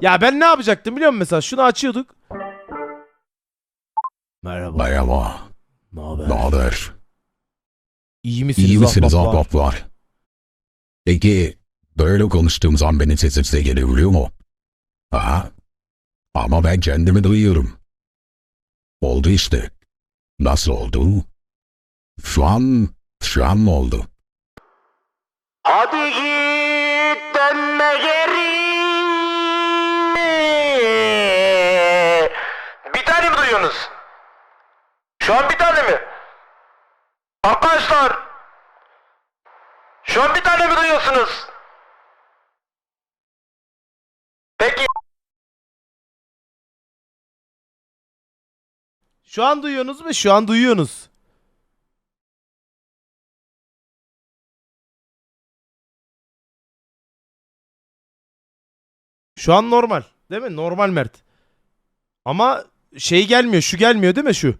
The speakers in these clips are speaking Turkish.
Ya ben ne yapacaktım biliyor musun mesela? Şunu açıyorduk. Merhaba. Merhaba. Ne haber? Ne haber? İyi misiniz? İyi misiniz ahbaplar? ahbaplar? Peki böyle konuştuğum zaman benim sesim size gelebiliyor mu? Ha? Ama ben kendimi duyuyorum. Oldu işte. Nasıl oldu? Şu an, şu an mı oldu? Hadi git dönme geri. Duyuyorsunuz? Şu an bir tane mi? Arkadaşlar. Şu an bir tane mi duyuyorsunuz? Peki. Şu an duyuyorsunuz mu? Şu an duyuyorsunuz. Şu an normal. Değil mi? Normal Mert. Ama şey gelmiyor. Şu gelmiyor değil mi şu?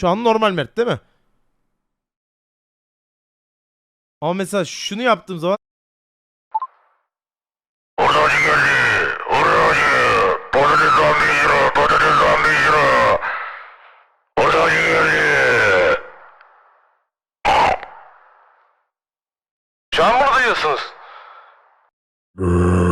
Şu an normal Mert değil mi? Ama mesela şunu yaptığım zaman Oracı geldi. Oracı. Patates zambiro. Patates zambiro. Oracı geldi. Şu an bunu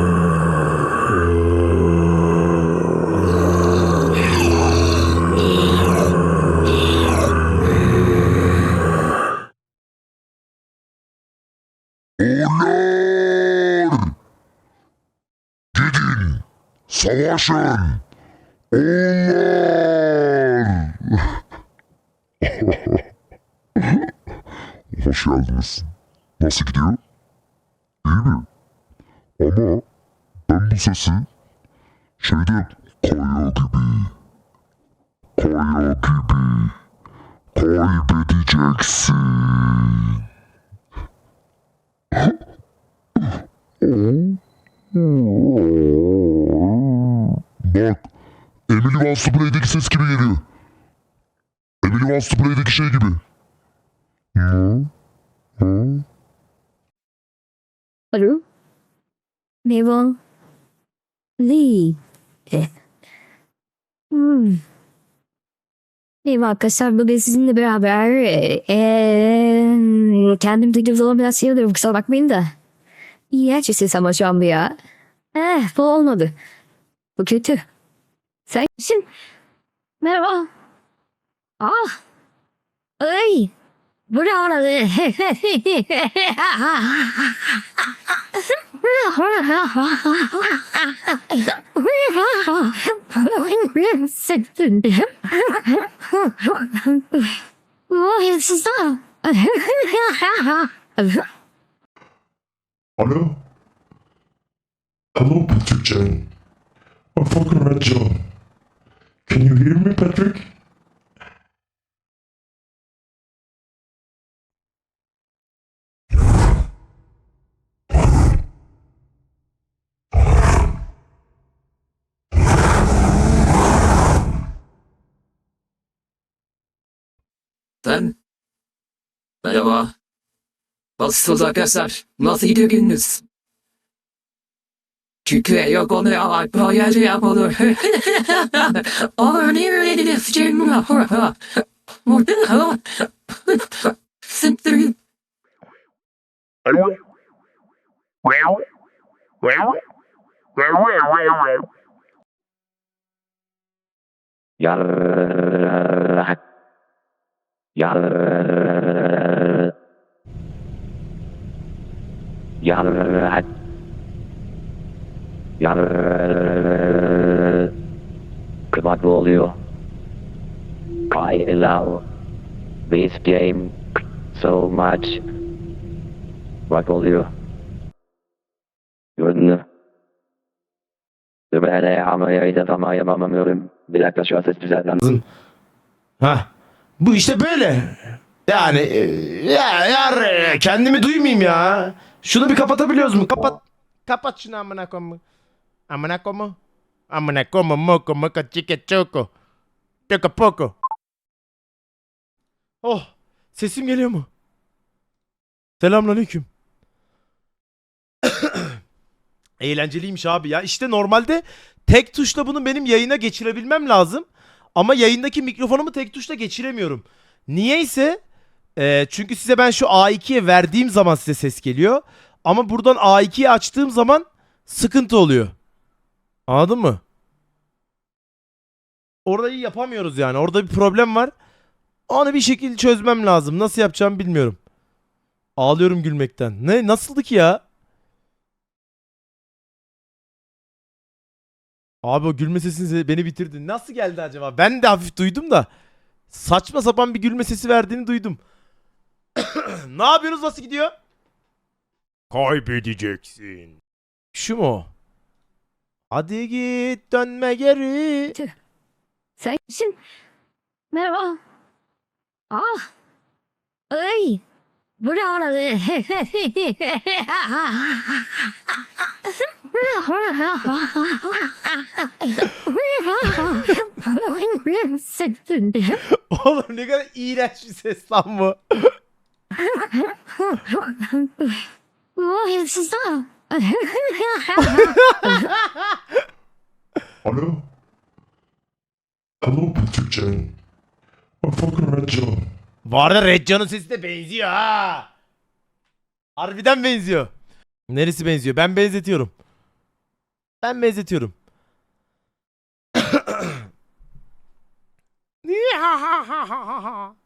Savaşın! Onlar! Hoş geldiniz. Nasıl gidiyor? İyi mi? Ama ben bu sesi şeyde kaya gibi kaya gibi kaybedeceksin. Bak. Emily Wants to ses gibi geliyor. Emily Wants to şey gibi. Hı? Hı? Alo? Mabel? Lee. Eh. Hmm. Merhaba arkadaşlar bugün sizinle beraber eee kendim duyduğum zaman biraz şey oluyorum kusura bakmayın da. Bir ses ama şu an bu ya. Eh bu olmadı. Bu kötü. Sen kimsin? Merhaba. Ah. Ay. Oldu? Alo? Hello, Patrick Chen. I'm fucking Red John. Can you hear me, Patrick? Ben... Merhaba. Nasılsınız arkadaşlar? Nasıl gidiyor gününüz? Türkiye'ye konuyorlar. Payacıya bulur. Olur nereye gideceğim? Burada Sıktırın. Well, well, well, well, well. Yarrak. Yarrak. Yarrak. Kıvat oluyor. Love this game so much. Bak oluyor. Gördün mü? Böyle ama yayında tam yapamıyorum. Bir dakika şu an ses düzeltmem. Ha. Bu işte böyle. Yani e, ya yar e, kendimi duymayayım ya. Şunu bir kapatabiliyoruz mu? Kapat. Kapat şunu amına koyayım. Amına koyayım. Amına koyayım moko moko chike choco. Choco poco. Oh. Sesim geliyor mu? Selamünaleyküm. Eğlenceliymiş abi ya. İşte normalde tek tuşla bunu benim yayına geçirebilmem lazım. Ama yayındaki mikrofonumu tek tuşla geçiremiyorum. Niyeyse e, çünkü size ben şu A2'ye verdiğim zaman size ses geliyor. Ama buradan A2'yi açtığım zaman sıkıntı oluyor. Anladın mı? Orayı yapamıyoruz yani. Orada bir problem var. Onu bir şekilde çözmem lazım. Nasıl yapacağımı bilmiyorum. Ağlıyorum gülmekten. Ne nasıldı ki ya? Abi o gülme sesini beni bitirdi. Nasıl geldi acaba? Ben de hafif duydum da. Saçma sapan bir gülme sesi verdiğini duydum. ne yapıyorsunuz? Nasıl gidiyor? Kaybedeceksin. Şu mu? Hadi git dönme geri. Sen kimsin? Merhaba. Ah. Ay. Bu ne aradı? Oğlum ne kadar iğrenç bir ses lan bu. Oh, siz Alo? Hello Patrick Jane. I'm fucking Red John. Bu arada Redcan'ın sesi de benziyor ha. Harbiden benziyor. Neresi benziyor? Ben benzetiyorum. Ben benzetiyorum.